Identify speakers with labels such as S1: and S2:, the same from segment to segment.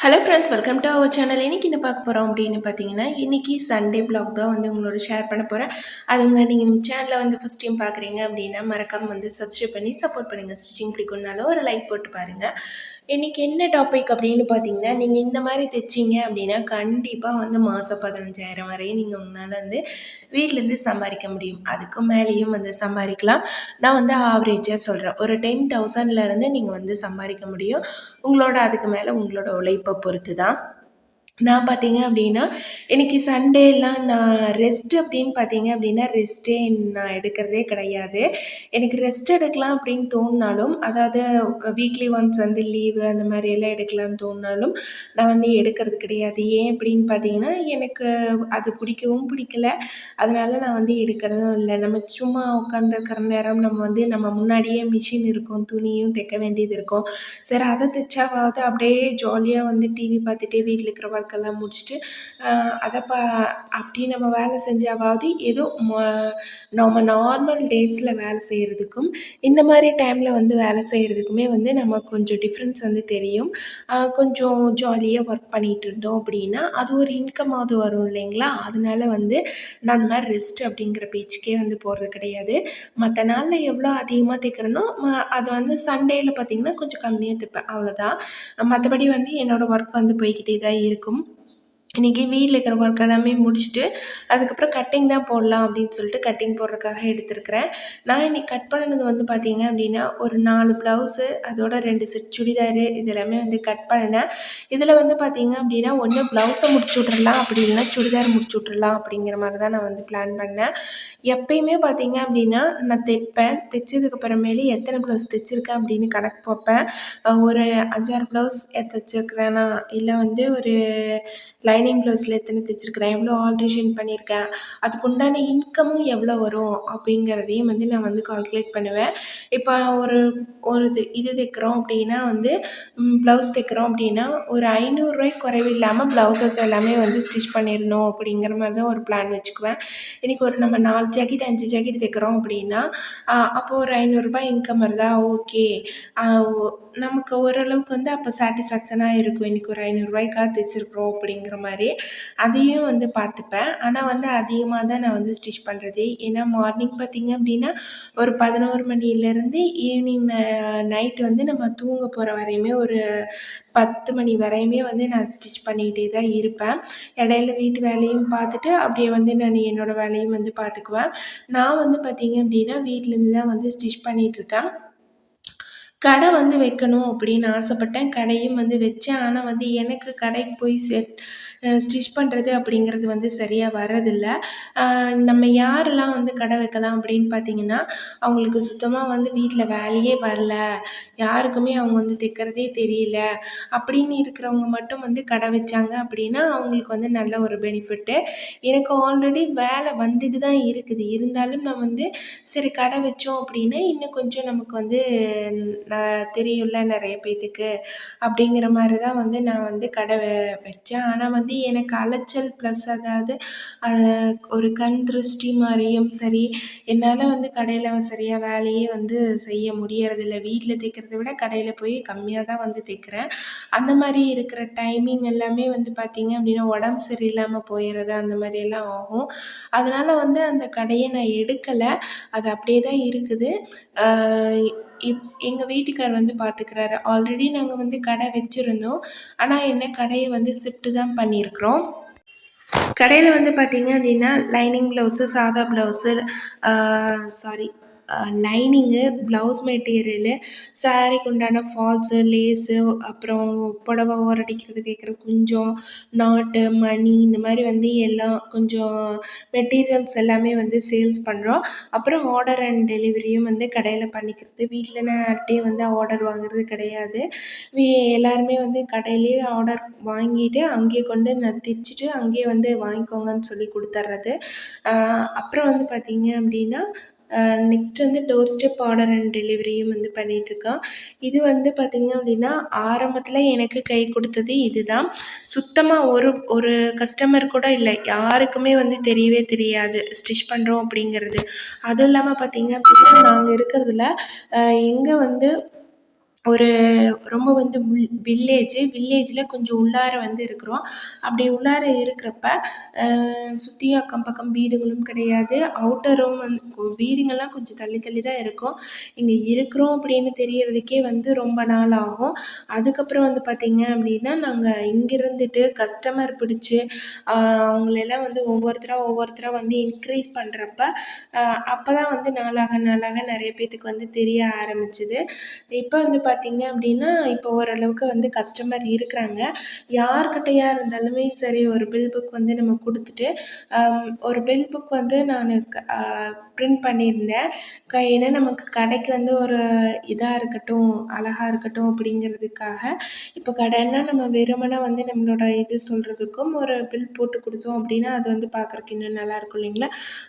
S1: Hello friends welcome to our channel இன்றைக்கி என்ன பார்க்க போகிறோம் அப்படின்னு பார்த்தீங்கன்னா இன்றைக்கி சண்டே பிளாக் தான் வந்து உங்களோட ஷேர் பண்ண போகிறேன் அது முன்னாடி நீங்கள் நம்ம சேனலில் வந்து ஃபஸ்ட் டைம் பார்க்குறீங்க அப்படின்னா மறக்காமல் வந்து சப்ஸ்கிரைப் பண்ணி சப்போர்ட் பண்ணுங்கள் ஸ்டிச்சிங் பிடிக்கும்னாலும் ஒரு லைக் போட்டு பாருங்கள் இன்றைக்கி என்ன டாபிக் அப்படின்னு பார்த்தீங்கன்னா நீங்கள் இந்த மாதிரி தைச்சிங்க அப்படின்னா கண்டிப்பாக வந்து மாதம் பதினஞ்சாயிரம் வரையும் நீங்கள் முன்னால் வந்து வீட்டிலேருந்து சம்பாதிக்க முடியும். அதுக்கும் மேலேயும் வந்து சம்பாதிக்கலாம். நான் வந்து ஆவரேஜாக சொல்கிறேன் ஒரு டென் தௌசண்ட்லேருந்து நீங்கள் வந்து சம்பாதிக்க முடியும். உங்களோட அதுக்கு மேலே உங்களோட உழைப்பை பொறுத்து தான் நான் பார்த்தீங்க அப்படின்னா இன்றைக்கி சண்டேலாம் நான் ரெஸ்ட் அப்படின்னு பார்த்தீங்க அப்படின்னா ரெஸ்ட்டே நான் எடுக்கிறதே கிடையாது. எனக்கு ரெஸ்ட் எடுக்கலாம் அப்படின்னு தோணினாலும் அதாவது வீக்லி ஒன்ஸ் வந்து லீவு அந்த மாதிரி எல்லாம் எடுக்கலாம்னு தோணினாலும் நான் வந்து எடுக்கிறது கிடையாது. ஏன் அப்படின்னு பார்த்தீங்கன்னா எனக்கு அது பிடிக்கவும் பிடிக்கல. அதனால் நான் வந்து எடுக்கிறதும் இல்லை. நம்ம சும்மா உட்காந்துருக்கிற நேரம் நம்ம வந்து நம்ம முன்னாடியே மிஷின் இருக்கும் துணியும் தைக்க வேண்டியது இருக்கும். சரி அதை தைச்சாவாவது அப்படியே ஜாலியாக வந்து டிவி பார்த்துட்டே வீட்டில் இருக்கிற ஒர்க் ஒர்க்கெல்லாம் முடிச்சுட்டு அதை பா அப்படி நம்ம வேலை செஞ்சாவது ஏதோ நம்ம நார்மல் டேஸில் வேலை செய்கிறதுக்கும் இந்த மாதிரி டைமில் வந்து வேலை செய்கிறதுக்குமே வந்து நம்ம கொஞ்சம் டிஃப்ரென்ஸ் வந்து தெரியும். கொஞ்சம் ஜாலியாக ஒர்க் பண்ணிகிட்டு இருந்தோம் அப்படின்னா அது ஒரு இன்கமாவது வரும் இல்லைங்களா? அதனால வந்து நான் அந்த மாதிரி ரெஸ்ட் அப்படிங்கிற பேச்சுக்கே வந்து போகிறது கிடையாது. மற்ற நாளில் எவ்வளோ அதிகமாக தைக்கிறேனோ அது வந்து சண்டேயில் பார்த்திங்கன்னா கொஞ்சம் கம்மியாக தைப்பேன். அவ்வளோதான் மற்றபடி வந்து என்னோடய ஒர்க் வந்து போய்கிட்டே தான் இருக்கும். இன்றைக்கி வீட்டில் இருக்கிற ஒர்க் எல்லாமே முடிச்சுட்டு அதுக்கப்புறம் கட்டிங் தான் போடலாம் அப்படின்னு சொல்லிட்டு கட்டிங் போடுறதுக்காக எடுத்துருக்கிறேன். நான் இன்றைக்கி கட் பண்ணினது வந்து பார்த்திங்க அப்படின்னா ஒரு நாலு ப்ளவுஸு அதோட ரெண்டு செட் சுடிதாரு இது எல்லாமே வந்து கட் பண்ணினேன். இதில் வந்து பார்த்திங்க அப்படின்னா ஒன்று ப்ளவுஸை முடிச்சு விட்றலாம் அப்படி இல்லைனா சுடிதார் முடிச்சு விட்றலாம் அப்படிங்கிற மாதிரி தான் நான் வந்து பிளான் பண்ணேன். எப்பயுமே பார்த்திங்க அப்படின்னா நான் தைப்பேன். தைச்சதுக்கப்புறமேலே எத்தனை ப்ளவுஸ் தைச்சிருக்கேன் அப்படின்னு கணக்கு பார்ப்பேன். ஒரு அஞ்சாறு ப்ளவுஸ் தைச்சிருக்கிறேன்னா இல்லை வந்து ஒரு லைன் லைனிங் ப்ளவுஸில் எத்தனை தைச்சிருக்கிறேன்? எவ்வளோ ஆல்ட்ரேஷன் பண்ணியிருக்கேன்? அதுக்குண்டான இன்கமும் எவ்வளோ வரும்? அப்படிங்கிறதையும் வந்து நான் வந்து கால்குலேட் பண்ணுவேன். இப்போ ஒரு ஒரு இது இது தைக்கிறோம் அப்படின்னா வந்து ப்ளவுஸ் தைக்கிறோம் அப்படின்னா ஒரு ஐநூறுரூவாய்க்கு குறைவில்லாமல் ப்ளவுசஸ் எல்லாமே வந்து ஸ்டிச் பண்ணிடணும் அப்படிங்கிற மாதிரி தான் ஒரு பிளான் வச்சுக்குவேன். இன்றைக்கி ஒரு நம்ம நாலு ஜாக்கெட் அஞ்சு ஜாக்கெட் தைக்கிறோம் அப்படின்னா அப்போது ஒரு ஐநூறுரூபா இன்கம் வருதா? ஓகே நமக்கு ஓரளவுக்கு வந்து அப்போ சாட்டிஸ்ஃபேக்ஷனாக இருக்கும். இன்றைக்கி ஒரு ஐநூறுரூவாய்க்காக தைச்சிருக்கிறோம் அப்படிங்கிற மாதிரி. அதையும் வந்து பார்த்துப்பேன். ஆனால் வந்து அதிகமாக தான் நான் வந்து ஸ்டிச் பண்ணுறது ஏன்னா மார்னிங் பார்த்திங்க அப்படின்னா ஒரு பதினோரு மணிலேருந்து ஈவினிங் நைட்டு வந்து நம்ம தூங்க போகிற வரையுமே ஒரு பத்து மணி வரையுமே வந்து நான் ஸ்டிச் பண்ணிக்கிட்டே தான் இருப்பேன். இடையில வீட்டு வேலையும் பார்த்துட்டு அப்படியே வந்து நான் என்னோடய வேலையும் வந்து பார்த்துக்குவேன். நான் வந்து பார்த்திங்க அப்படின்னா வீட்டிலேருந்து தான் வந்து ஸ்டிச் பண்ணிகிட்ருக்கேன். கடை வந்து வைக்கணும் அப்படின்னு ஆசைப்பட்டேன். கடையும் வந்து வச்சேன். ஆனால் வந்து எனக்கு கடைக்கு போய் செட் ஸ்டிச் பண்ணுறது அப்படிங்கிறது வந்து சரியாக வர்றதில்லை. நம்ம யாரெல்லாம் வந்து கடை வைக்கலாம் அப்படின்னு பார்த்தீங்கன்னா அவங்களுக்கு சுத்தமாக வந்து வீட்டில் வேலையே வரல. யாருக்குமே அவங்க வந்து தைக்கிறதே தெரியல. அப்படின்னு இருக்கிறவங்க மட்டும் வந்து கடை வச்சாங்க அப்படின்னா அவங்களுக்கு வந்து நல்ல ஒரு பெனிஃபிட்டு எனக்கு ஆல்ரெடி வேலை வந்துட்டு தான் இருக்குது. இருந்தாலும் நான் வந்து சரி கடை வச்சோம் அப்படின்னா இன்னும் கொஞ்சம் நமக்கு வந்து தெரியும்ல நிறைய பேர்த்துக்கு அப்படிங்கிற மாதிரி தான் வந்து நான் வந்து கடை வச்சேன். ஆனால் வந்து வந்து எனக்கு அலைச்சல் ப்ளஸ் அதாவது ஒரு கண் திருஷ்டி மாதிரியும் சரி என்னால் வந்து கடையில் சரியாக வேலையே வந்து செய்ய முடியறதில்ல. வீட்டில் தைக்கிறத விட கடையில் போய் கம்மியாக தான் வந்து தைக்கிறேன். அந்த மாதிரி இருக்கிற டைமிங் எல்லாமே வந்து பார்த்திங்க அப்படின்னா உடம்பு சரியில்லாமல் போயிடுறது அந்த மாதிரியெல்லாம் ஆகும். அதனால் வந்து அந்த கடையை நான் எடுக்கலை. அது அப்படியே தான் இருக்குது இப் எங்கள் வீட்டுக்கார் வந்து பார்த்துக்கிறாரு ஆல்ரெடி நாங்கள் வந்து கடை வச்சுருந்தோம். ஆனால் என்ன கடையை வந்து ஷிஃப்ட்டு தான் பண்ணியிருக்கிறோம். கடையில் வந்து பார்த்திங்க அப்படின்னா லைனிங் ப்ளவுஸு சாதா blouse sari lining blouse material ஸாரீக்கு உண்டான ஃபால்ஸு லேஸு அப்புறம் புடவ ஓரடிக்கிறது கேட்குற குஞ்சம் நாட்டு மணி இந்த மாதிரி வந்து எல்லாம் கொஞ்சம் மெட்டீரியல்ஸ் எல்லாமே வந்து சேல்ஸ் பண்ணுறோம் அப்புறம் ஆர்டர் அண்ட் டெலிவரியும் வந்து கடையில் பண்ணிக்கிறது. வீட்டில் நான் யார்கிட்டையும் வந்து ஆர்டர் வாங்குறது கிடையாது. எல்லாருமே வந்து கடையிலேயே ஆர்டர் வாங்கிட்டு அங்கேயே கொண்டு நான் தைச்சிட்டு அங்கேயே வந்து வாங்கிக்கோங்கன்னு சொல்லி கொடுத்துட்றது அப்புறம் வந்து பார்த்திங்க அப்படின்னா நெக்ஸ்ட் வந்து டோர் ஸ்டெப் ஆர்டர் அண்ட் டெலிவரியும் வந்து பண்ணிகிட்ருக்கோம் இது வந்து பார்த்திங்க அப்படின்னா ஆரம்பத்தில் எனக்கு கை கொடுத்தது இது தான் சுத்தமாக ஒரு ஒரு கஸ்டமர் கூட இல்லை. யாருக்குமே வந்து தெரியவே தெரியாது. ஸ்டிச் பண்ணுறோம் அப்படிங்கிறது. அதுவும் இல்லாமல் பார்த்திங்க அப்படின்னா நாங்கள் இருக்கிறதுல எங்கே வந்து ஒரு ரொம்ப வந்து வில் வில்லேஜு வில்லேஜில் கொஞ்சம் உள்ளார வந்து இருக்கிறோம். அப்படி உள்ளார இருக்கிறப்ப சுற்றியும் அக்கம் பக்கம் வீடுகளும் கிடையாது. அவுட்டரும் வந்து வீடுங்கள்லாம் கொஞ்சம் தள்ளி தள்ளி தான் இருக்கும். இங்கே இருக்கிறோம் அப்படின்னு தெரியறதுக்கே வந்து ரொம்ப நாள் ஆகும். அதுக்கப்புறம் வந்து பார்த்திங்க அப்படின்னா நாங்கள் இங்கே இருந்துட்டு கஸ்டமர் பிடிச்சி அவங்களெல்லாம் வந்து ஒவ்வொருத்தராக ஒவ்வொருத்தராக வந்து இன்க்ரீஸ் பண்ணுறப்ப அப்போ தான் வந்து நாளாக நாளாக நிறைய பேர்த்துக்கு வந்து தெரிய ஆரம்பிச்சுது. இப்போ வந்து பார்த்திங்க அப்படின்னா இப்போ ஓரளவுக்கு வந்து கஸ்டமர் இருக்கிறாங்க. யார்கிட்டயா இருந்தாலுமே சரி ஒரு பில் புக் வந்து நம்ம கொடுத்துட்டு ஒரு பில் புக் வந்து நான் பிரிண்ட் பண்ணியிருந்தேன். க ஏன்னா நமக்கு கடைக்கு வந்து ஒரு இதாக இருக்கட்டும் அழகாக இருக்கட்டும் அப்படிங்கிறதுக்காக இப்போ கடைன்னா நம்ம வெறுமனே வந்து நம்மளோட இது சொல்கிறதுக்கும் ஒரு பில் போட்டு கொடுத்தோம் அப்படின்னா அது வந்து பார்க்குறக்கு இன்னும் நல்லாயிருக்கும் இல்லைங்களா?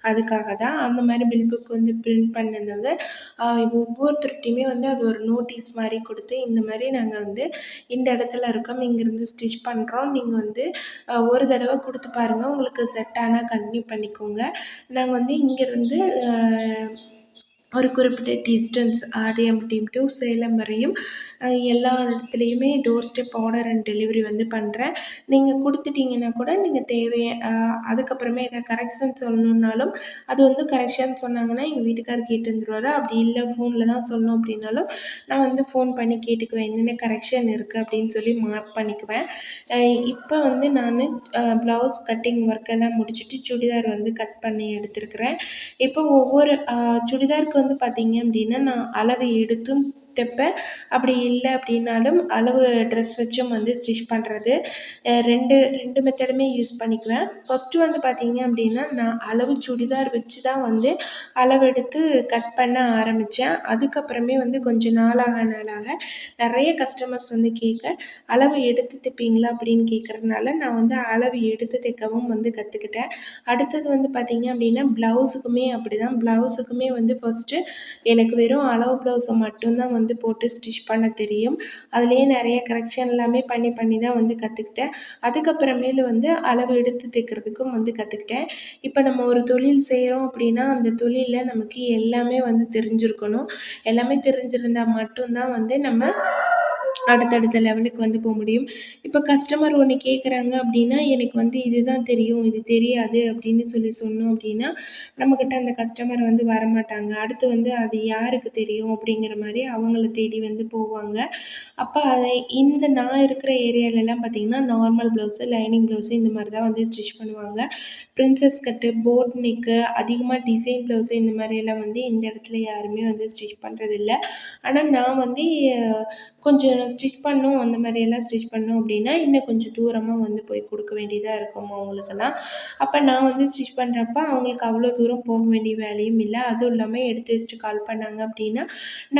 S1: அதுக்காக தான் அந்த மாதிரி பில் புக் வந்து பிரிண்ட் பண்ணது. ஒவ்வொருத்தருகிட்டையுமே வந்து அது ஒரு நோட்டீஸ் மாதிரி கொடுத்து இந்த மாதிரி நாங்கள் வந்து இந்த இடத்துல இருக்கோம் இங்கேருந்து ஸ்டிச் பண்ணுறோம் நீங்கள் வந்து ஒரு தடவை கொடுத்து பாருங்கள் உங்களுக்கு செட் ஆனால் கன்டினியூ பண்ணிக்கோங்க. நாங்கள் வந்து இங்கேருந்து ஒரு குறிப்பிட்ட டிஸ்டன்ஸ் ஆடிஎம்டிஎம் டு சேலம் வரையும் எல்லா இடத்துலையுமே door step order and delivery வந்து பண்ணுறேன் நீங்கள் கொடுத்துட்டீங்கன்னா கூட நீங்கள் தேவை அதுக்கப்புறமே எதாவது கரெக்ஷன் சொல்லணுன்னாலும் அது வந்து கரெக்ஷன் சொன்னாங்கன்னா எங்கள் வீட்டுக்கார் கேட்டு வந்துருவாரு அப்படி இல்லை ஃபோனில் தான் சொல்லணும் அப்படின்னாலும் நான் வந்து ஃபோன் பண்ணி கேட்டுக்குவேன். என்னென்ன கரெக்ஷன் இருக்குது அப்படின்னு சொல்லி மார்க் பண்ணிக்குவேன். இப்போ வந்து நான் ப்ளவுஸ் கட்டிங் ஒர்க்கெல்லாம் முடிச்சுட்டு சுடிதார் வந்து கட் பண்ணி எடுத்துருக்குறேன். இப்போ ஒவ்வொரு சுடிதாருக்கு வந்து பார்த்தீங்க அப்படின்னா நான் அளவு எடுத்தும் தைப்பேன் அப்படி இல்லை அப்படின்னாலும் அளவு ட்ரெஸ் வச்சும் வந்து ஸ்டிச் பண்ணுறது ரெண்டு ரெண்டு மெத்தடுமே யூஸ் பண்ணிக்குவேன். ஃபஸ்ட்டு வந்து பார்த்திங்க அப்படின்னா நான் அளவு சுடிதார் வச்சு தான் வந்து அளவெடுத்து கட் பண்ண ஆரம்பித்தேன் அதுக்கப்புறமே வந்து கொஞ்சம் நாளாக நாளாக நிறைய கஸ்டமர்ஸ் வந்து கேட்க அளவு எடுத்து தைப்பீங்களா? அப்படின்னு கேட்குறதுனால நான் வந்து அளவு எடுத்து தைக்கவும் வந்து கற்றுக்கிட்டேன் அடுத்தது வந்து பார்த்திங்க அப்படின்னா ப்ளவுஸுக்குமே அப்படி தான் ப்ளவுஸுக்குமே வந்து ஃபஸ்ட்டு எனக்கு வெறும் அளவு ப்ளவுஸை மட்டும்தான் வந்து வந்து போட்டு ஸ்டிச் பண்ண தெரியும். அதுலேயே நிறைய கரெக்ஷன் எல்லாமே பண்ணி பண்ணி தான் வந்து கற்றுக்கிட்டேன் அதுக்கப்புறமேலு வந்து அளவு எடுத்து தைக்கிறதுக்கும் வந்து கற்றுக்கிட்டேன் இப்போ நம்ம ஒரு தொழில் செய்கிறோம் அப்படின்னா அந்த தொழிலில் நமக்கு எல்லாமே வந்து தெரிஞ்சிருக்கணும். எல்லாமே தெரிஞ்சிருந்தால் மட்டும்தான் வந்து நம்ம அடுத்தடுத்த லெவலுக்கு வந்து போக முடியும். இப்போ கஸ்டமர் ஒன்று கேட்குறாங்க அப்படின்னா எனக்கு வந்து இதுதான் தெரியும் இது தெரியாது அப்படின்னு சொல்லி சொன்னோம் அப்படின்னா நம்மக்கிட்ட அந்த கஸ்டமர் வந்து வரமாட்டாங்க. அடுத்து வந்து அது யாருக்கு தெரியும் அப்படிங்கிற மாதிரி அவங்கள தேடி வந்து போவாங்க. அப்போ அதை இந்த நான் இருக்கிற ஏரியாலெலாம் பார்த்திங்கன்னா நார்மல் ப்ளவுஸு லைனிங் ப்ளவுஸு இந்த மாதிரி தான் வந்து ஸ்டிச் பண்ணுவாங்க. ப்ரின்சஸ் கட்டு போட் நெக்கு அதிகமாக டிசைன் ப்ளவுஸு இந்த மாதிரியெல்லாம் வந்து இந்த இடத்துல யாருமே வந்து ஸ்டிச் பண்ணுறதில்ல ஆனால் நான் வந்து கொஞ்சம் ஸ்டிச் பண்ணும் அந்த மாதிரியெல்லாம் ஸ்டிச் பண்ணோம் அப்படின்னா இன்னும் கொஞ்சம் தூரமாக வந்து போய் கொடுக்க வேண்டியதாக இருக்கும் அவங்களுக்கெல்லாம். அப்போ நான் வந்து ஸ்டிச் பண்ணுறப்ப அவங்களுக்கு அவ்வளோ தூரம் போக வேண்டிய வேலையும் இல்லை. அதுவும் இல்லாமல் எடுத்து வச்சுட்டு கால் பண்ணாங்க அப்படின்னா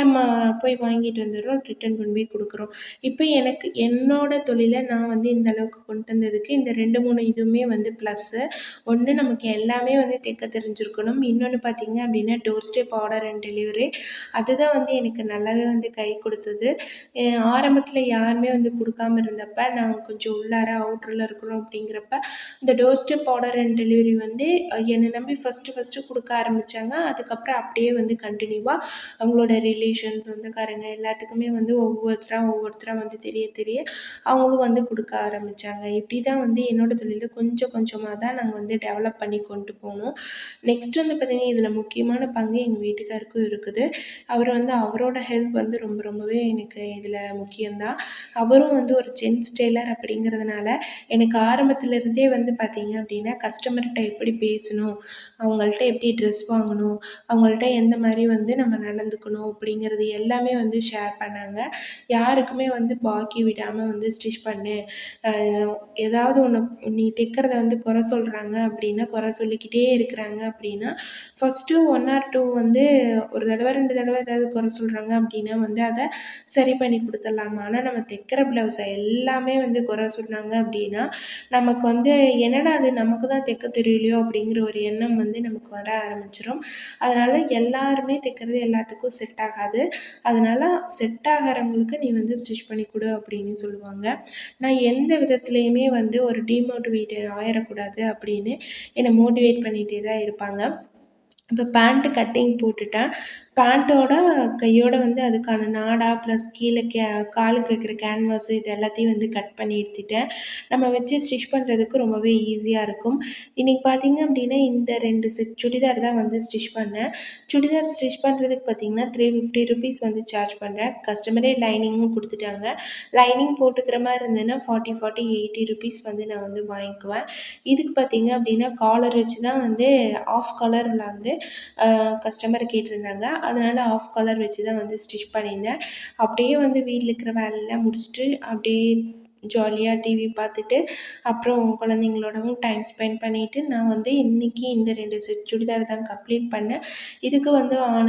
S1: நம்ம போய் வாங்கிட்டு வந்துடுறோம் ரிட்டன் கொண்டு போய் கொடுக்குறோம். இப்போ எனக்கு என்னோடய தொழிலை நான் வந்து இந்த அளவுக்கு கொண்டு வந்ததுக்கு இந்த ரெண்டு மூணு இதுவுமே வந்து ப்ளஸ்ஸு ஒன்று நமக்கு எல்லாமே வந்து தைக்க தெரிஞ்சிருக்கணும். இன்னொன்று பார்த்திங்க அப்படின்னா door step order and delivery அதுதான் வந்து எனக்கு நல்லாவே வந்து கை கொடுத்தது. ஆரம்பத்தில் யாருமே வந்து கொடுக்காம இருந்தப்போ நாங்கள் கொஞ்சம் உள்ளார அவுட்டரில் இருக்கிறோம் அப்படிங்கிறப்ப இந்த door step order and delivery வந்து என்னை நம்பி ஃபஸ்ட்டு ஃபஸ்ட்டு கொடுக்க ஆரம்பித்தாங்க அதுக்கப்புறம் அப்படியே வந்து கண்டினியூவாக அவங்களோட ரிலேஷன்ஸ் சொந்தக்காரங்க எல்லாத்துக்குமே வந்து ஒவ்வொருத்தராக ஒவ்வொருத்தராக வந்து தெரிய தெரிய அவங்களும் வந்து கொடுக்க ஆரம்பித்தாங்க இப்படி தான் வந்து என்னோடய தொழிலில் கொஞ்சம் கொஞ்சமாக தான் நாங்கள் வந்து டெவலப் பண்ணி கொண்டு போனோம். நெக்ஸ்ட் வந்து பார்த்திங்கன்னா இதில் முக்கியமான பங்கு எங்கள் வீட்டுக்காருக்கும் இருக்குது. அவர் வந்து அவரோட ஹெல்ப் வந்து ரொம்ப ரொம்பவே எனக்கு இதில் முக்கியம்தான் அவரும் வந்து ஒரு ஜென்ஸ் டெய்லர் அப்படிங்கிறதுனால எனக்கு ஆரம்பத்துலேருந்தே வந்து பார்த்திங்க அப்படின்னா கஸ்டமர்கிட்ட எப்படி பேசணும் அவங்கள்ட்ட எப்படி ட்ரெஸ் வாங்கணும் அவங்கள்ட்ட எந்த மாதிரி வந்து நம்ம நடந்துக்கணும் அப்படிங்கிறது எல்லாமே வந்து ஷேர் பண்ணாங்க. யாருக்குமே வந்து பாக்கி விடாமல் வந்து ஸ்டிச் பண்ணு. ஏதாவது ஒன்று நீ தைக்கிறத வந்து குறை சொல்கிறாங்க அப்படின்னா குறை சொல்லிக்கிட்டே இருக்கிறாங்க அப்படின்னா ஃபஸ்ட்டு ஒன் ஆர் டூ வந்து ஒரு தடவை ரெண்டு தடவை ஏதாவது குறை சொல்கிறாங்க அப்படின்னா வந்து அதை சரி பண்ணி கொடுத்துடலாம். ஆனால் நம்ம தைக்கிற ப்ளவுஸை எல்லாமே வந்து குறை சொன்னாங்க அப்படின்னா நமக்கு வந்து என்னடா அது நமக்கு தான் தைக்க தெரியலையோ அப்படிங்கிற ஒரு எண்ணம் வந்து நமக்கு வர ஆரம்பிச்சிடும் அதனால் எல்லாருமே தைக்கிறது எல்லாத்துக்கும் செட் ஆகாது. அதனால் செட் ஆகிறவங்களுக்கு நீ வந்து ஸ்டிச் பண்ணி கொடு அப்படின்னு சொல்லுவாங்க. நான் எந்த விதத்துலேயுமே வந்து ஒரு டிமோட்டிவேட்டட் ஆயிடக்கூடாது அப்படின்னு என்னை மோட்டிவேட் பண்ணிகிட்டே தான் இருப்பாங்க. இப்போ பேண்ட்டு கட்டிங் போட்டுட்டேன். பேண்ட்டோட கையோட வந்து அதுக்கான நாடா ப்ளஸ் கீழே கே காலுக்கு வைக்கிற கேன்வாஸு இது எல்லாத்தையும் வந்து கட் பண்ணி எடுத்துட்டேன். நம்ம வச்சு ஸ்டிச் பண்ணுறதுக்கு ரொம்பவே ஈஸியாக இருக்கும். இன்றைக்கி பார்த்திங்க அப்படின்னா இந்த ரெண்டு செட் சுடிதார் தான் வந்து ஸ்டிச் பண்ணேன். சுடிதார் ஸ்டிச் பண்ணுறதுக்கு பார்த்திங்கன்னா த்ரீ ஃபிஃப்டி ருபீஸ் வந்து சார்ஜ் பண்ணுறேன் கஸ்டமரே லைனிங்கும் கொடுத்துட்டாங்க. லைனிங் போட்டுக்கிற மாதிரி இருந்ததுன்னா ஃபார்ட்டி ஃபார்ட்டி எயிட்டி ருபீஸ் வந்து நான் வந்து வாங்கிக்குவேன். இதுக்கு பார்த்திங்க அப்படின்னா காலர் வச்சு தான் வந்து ஆஃப் கலரில் வந்து கஸ்டமர் கேட்டிருந்தாங்க. அதனால் ஆஃப் கலர் வச்சு தான் வந்து ஸ்டிச் பண்ணியிருந்தேன். அப்படியே வந்து வீட்டில் இருக்கிற வேலையெல்லாம் முடிச்சுட்டு அப்படியே ஜாலியாக டிவி பார்த்துட்டு அப்புறம் குழந்தைங்களோடவும் டைம் ஸ்பெண்ட் பண்ணிவிட்டு நான் வந்து இன்றைக்கி இந்த ரெண்டு செட் சுடிதார் தான் கம்ப்ளீட் பண்ணேன். இதுக்கு வந்து ஆன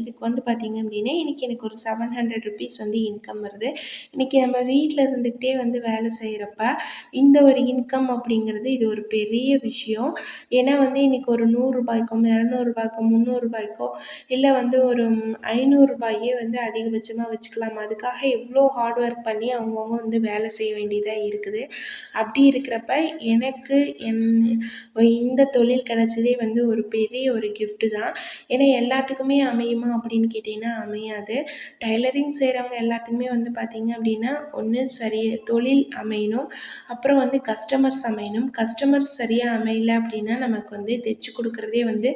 S1: இதுக்கு வந்து பார்த்திங்க அப்படின்னா இன்றைக்கி எனக்கு ஒரு செவன் ஹண்ட்ரட் ருபீஸ் வந்து இன்கம் வருது. இன்றைக்கி நம்ம வீட்டில் இருந்துக்கிட்டே வந்து வேலை செய்கிறப்ப இந்த ஒரு இன்கம் அப்படிங்கிறது இது ஒரு பெரிய விஷயம். ஏன்னா வந்து இன்றைக்கி ஒரு நூறுரூபாய்க்கோ இரநூறுபாய்க்கோ முந்நூறுரூபாய்க்கோ இல்லை வந்து ஒரு ஐநூறுரூபாயே வந்து அதிகபட்சமாக வச்சுக்கலாம். அதுக்காக எவ்வளோ ஹார்ட் ஒர்க் பண்ணி அவங்கவுங்க வந்து வேலை செய்ய வேண்டியதாக இருக்குது. அப்படி இருக்கிறப்ப எனக்கு என் இந்த தொழில் கிடச்சதே வந்து ஒரு பெரிய ஒரு கிஃப்ட்டு தான். ஏன்னா எல்லாத்துக்குமே அமையுமா அப்படின்னு கேட்டிங்கன்னா அமையாது. டைலரிங் செய்கிறவங்க எல்லாத்துக்குமே வந்து பார்த்திங்க அப்படின்னா ஒன்று சரி தொழில் அமையணும். அப்புறம் வந்து கஸ்டமர்ஸ் அமையணும். கஸ்டமர்ஸ் சரியாக அமையல அப்படின்னா நமக்கு வந்து தைச்சி கொடுக்குறதே வந்து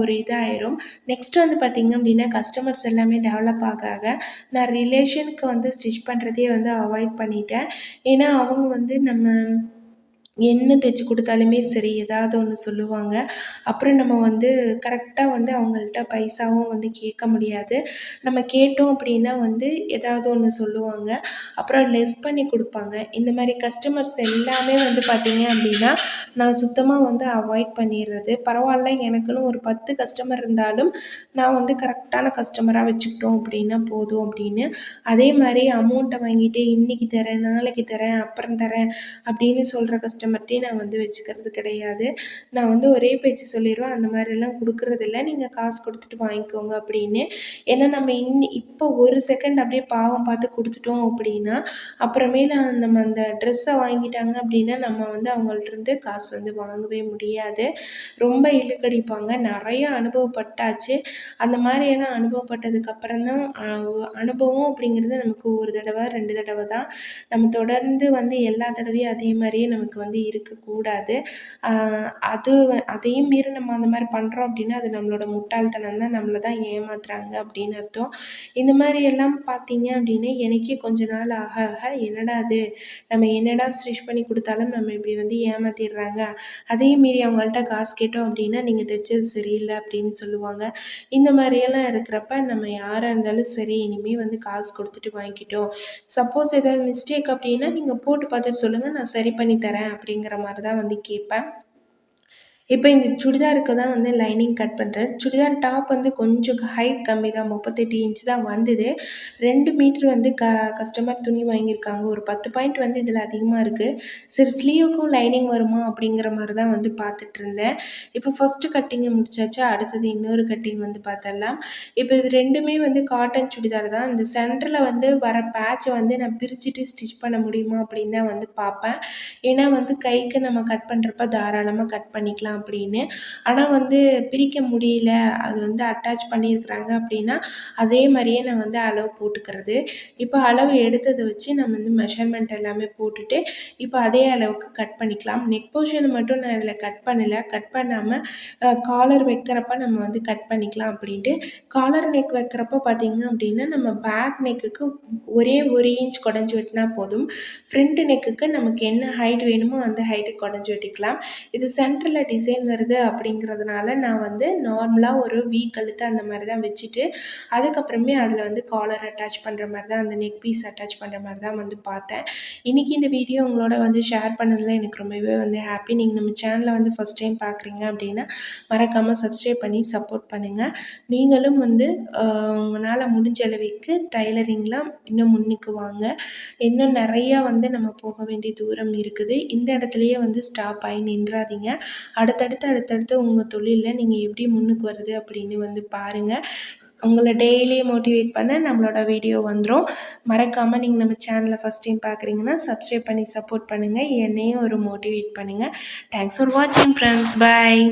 S1: ஒரு இதாயிரும். நெக்ஸ்ட் வந்து பார்த்திங்க அப்படின்னா கஸ்டமர்ஸ் எல்லாமே டெவலப் ஆக ஆக நான் ரிலேஷனுக்கு வந்து ஸ்டிச் பண்ணுறதே வந்து அவாய்ட் பண்ணிட்டேன். ஏன்னா அவங்க வந்து நம்ம என்ன தைச்சி கொடுத்தாலுமே சரி ஏதாவது ஒன்று சொல்லுவாங்க. அப்புறம் நம்ம வந்து கரெக்டாக வந்து அவங்கள்ட்ட பைசாவும் வந்து கேட்க முடியாது. நம்ம கேட்டோம் அப்படின்னா வந்து ஏதாவது ஒன்று சொல்லுவாங்க. அப்புறம் லெஸ் பண்ணி கொடுப்பாங்க. இந்த மாதிரி கஸ்டமர்ஸ் எல்லாமே வந்து பார்த்திங்க அப்படின்னா நான் சுத்தமாக வந்து அவாய்ட் பண்ணிடுறது. பரவாயில்ல எனக்குன்னு ஒரு பத்து கஸ்டமர் இருந்தாலும் நான் வந்து கரெக்டான கஸ்டமராக வச்சுக்கிட்டோம் அப்படின்னா போதும் அப்படின்னு. அதே மாதிரி அமௌண்ட்டை வாங்கிட்டு இன்றைக்கி தரேன் நாளைக்கு தரேன் அப்புறம் தரேன் அப்படின்னு சொல்கிற கஸ்டமர் மட்டும் நான் வந்து வச்சுக்கிறது கிடையாது. நான் வந்து ஒரே பேச்சு சொல்லிடுவேன் அந்த மாதிரிலாம் கொடுக்குறதில்ல. நீங்கள் காசு கொடுத்துட்டு வாங்கிக்கோங்க அப்படின்னு. ஏன்னா நம்ம இன் இப்போ ஒரு செகண்ட் அப்படியே பாவம் பார்த்து கொடுத்துட்டோம் அப்படின்னா அப்புறமேல நம்ம அந்த ட்ரெஸ்ஸை வாங்கிட்டாங்க அப்படின்னா நம்ம வந்து அவங்கள்ட்ட காசு வந்து வாங்கவே முடியாது. ரொம்ப இழுக்கடிப்பாங்க. நிறைய அனுபவப்பட்டாச்சு. அந்த மாதிரியெல்லாம் அனுபவப்பட்டதுக்கப்புறம் தான் அனுபவம் அப்படிங்கிறது நமக்கு ஒரு தடவை ரெண்டு தடவை தான். நம்ம தொடர்ந்து வந்து எல்லா தடவையும் அதே மாதிரியே நமக்கு வந்து இருக்கக்கூடாது. அது அதையும் மீறி நம்ம அந்த மாதிரி பண்ணுறோம் அப்படின்னா அது நம்மளோட முட்டாள்தனம் தான் நம்மளை தான் ஏமாத்துறாங்க அப்படின்னு அர்த்தம். இந்த மாதிரி எல்லாம் பார்த்தீங்க அப்படின்னா எனக்கே கொஞ்ச நாள் ஆக ஆக என்னடா அது? நம்ம என்னடா ஸ்டிச் பண்ணி கொடுத்தாலும் நம்ம இப்படி வந்து ஏமாத்திடுறாங்க? அதையும் மீறி அவங்கள்ட்ட காசு கேட்டோம் அப்படின்னா நீங்கள் தைச்சது சரியில்லை அப்படின்னு சொல்லுவாங்க. இந்த மாதிரியெல்லாம் இருக்கிறப்ப நம்ம யாராக இருந்தாலும் சரி இனிமேல் வந்து காசு கொடுத்துட்டு வாங்கிக்கிட்டோம். சப்போஸ் ஏதாவது மிஸ்டேக் அப்படின்னா நீங்கள் போட்டு பார்த்துட்டு சொல்லுங்கள் நான் சரி பண்ணி தரேன் அப்படிங்கிற மாதிரி தான் வந்து கேட்பேன். இப்போ இந்த சுடிதாருக்கு தான் வந்து லைனிங் கட் பண்ணுறேன். சுடிதார் டாப் வந்து கொஞ்சம் ஹைட் கம்மி தான் முப்பத்தெட்டு இன்ச் தான் வந்தது. ரெண்டு மீட்ரு வந்து க கஸ்டமர் துணி வாங்கியிருக்காங்க. ஒரு பத்து பாயிண்ட் வந்து இதில் அதிகமாக இருக்குது சரி ஸ்லீவுக்கும் லைனிங் வருமா அப்படிங்கிற மாதிரி தான் வந்து பார்த்துட்டு இருந்தேன் இப்போ ஃபஸ்ட்டு கட்டிங்கை முடிச்சாச்சு. அடுத்தது இன்னொரு கட்டிங் வந்து பார்த்தரலாம் இப்போ இது ரெண்டுமே வந்து காட்டன் சுடிதார் தான். இந்த சென்டரில் வந்து வர பேட்சை வந்து நான் பிரிச்சுட்டு ஸ்டிச் பண்ண முடியுமா அப்படின்னு தான் வந்து பார்ப்பேன். ஏன்னா வந்து கைக்கு நம்ம கட் பண்ணுறப்ப தாராளமாக கட் பண்ணிக்கலாம் அப்படின்னு. ஆனால் வந்து பிரிக்க முடியல. அது வந்து அட்டாச் பண்ணியிருக்கிறாங்க அப்படின்னா அதே மாதிரியே நான் வந்து அளவு போட்டுக்கிறது. இப்போ அளவு எடுத்ததை வச்சு நம்ம வந்து மெஷர்மெண்ட் எல்லாமே போட்டுட்டு இப்போ அதே அளவுக்கு கட் பண்ணிக்கலாம். நெக் போர்ஷனை மட்டும் நான் இதில் கட் பண்ணலை. கட் பண்ணாமல் காலர் வைக்கிறப்ப நம்ம வந்து கட் பண்ணிக்கலாம் அப்படின்ட்டு. காலர் நெக் வைக்கிறப்ப பார்த்திங்க அப்படின்னா நம்ம பேக் நெக்குக்கு ஒரே ஒரு இன்ச் குடஞ்சி வெட்டினா போதும். ஃப்ரண்ட் நெக்குக்கு நமக்கு என்ன ஹைட் வேணுமோ அந்த ஹைட்டு குடஞ்சி வெட்டிக்கலாம். இது சென்டரில் டிசைன் டிசைன் வருது அப்படிங்கிறதுனால நான் வந்து நார்மலாக ஒரு வீ கழுத்து அந்த மாதிரி தான் வச்சுட்டு அதுக்கப்புறமே அதில் வந்து காலர் அட்டாச் பண்ணுற மாதிரி தான் அந்த நெக் பீஸ் அட்டாச் பண்ணுற மாதிரி தான் வந்து பார்த்தேன். இன்றைக்கி இந்த வீடியோ உங்களோட வந்து ஷேர் பண்ணதில் எனக்கு ரொம்பவே வந்து ஹாப்பி நீங்கள் நம்ம சேனலை வந்து ஃபஸ்ட் டைம் பார்க்குறீங்க அப்படின்னா மறக்காமல் சப்ஸ்கிரைப் பண்ணி சப்போர்ட் பண்ணுங்கள் நீங்களும் வந்து உங்களால் முடிஞ்ச அளவுக்கு டைலரிங்லாம் இன்னும் முன்னுக்கு வாங்க. இன்னும் நிறையா வந்து நம்ம போக வேண்டிய தூரம் இருக்குது. இந்த இடத்துலையே வந்து ஸ்டாப் ஆகி நின்றாதீங்க. அடுத்த அடுத்தடுத்து அடுத்தடுத்து உங்கள் தொழிலில் நீங்கள் எப்படி முன்னுக்கு வருது அப்படின்னு வந்து பாருங்கள் உங்களை டெய்லி மோட்டிவேட் பண்ண நம்மளோட வீடியோ வந்துடும் மறக்காமல் நீங்கள் நம்ம சேனலை ஃபஸ்ட் டைம் பார்க்குறீங்கன்னா சப்ஸ்கிரைப் பண்ணி சப்போர்ட் பண்ணுங்கள் என்னையும் ஒரு மோட்டிவேட் பண்ணுங்கள் தேங்க்ஸ் ஃபார் வாட்சிங் ஃப்ரெண்ட்ஸ் பாய்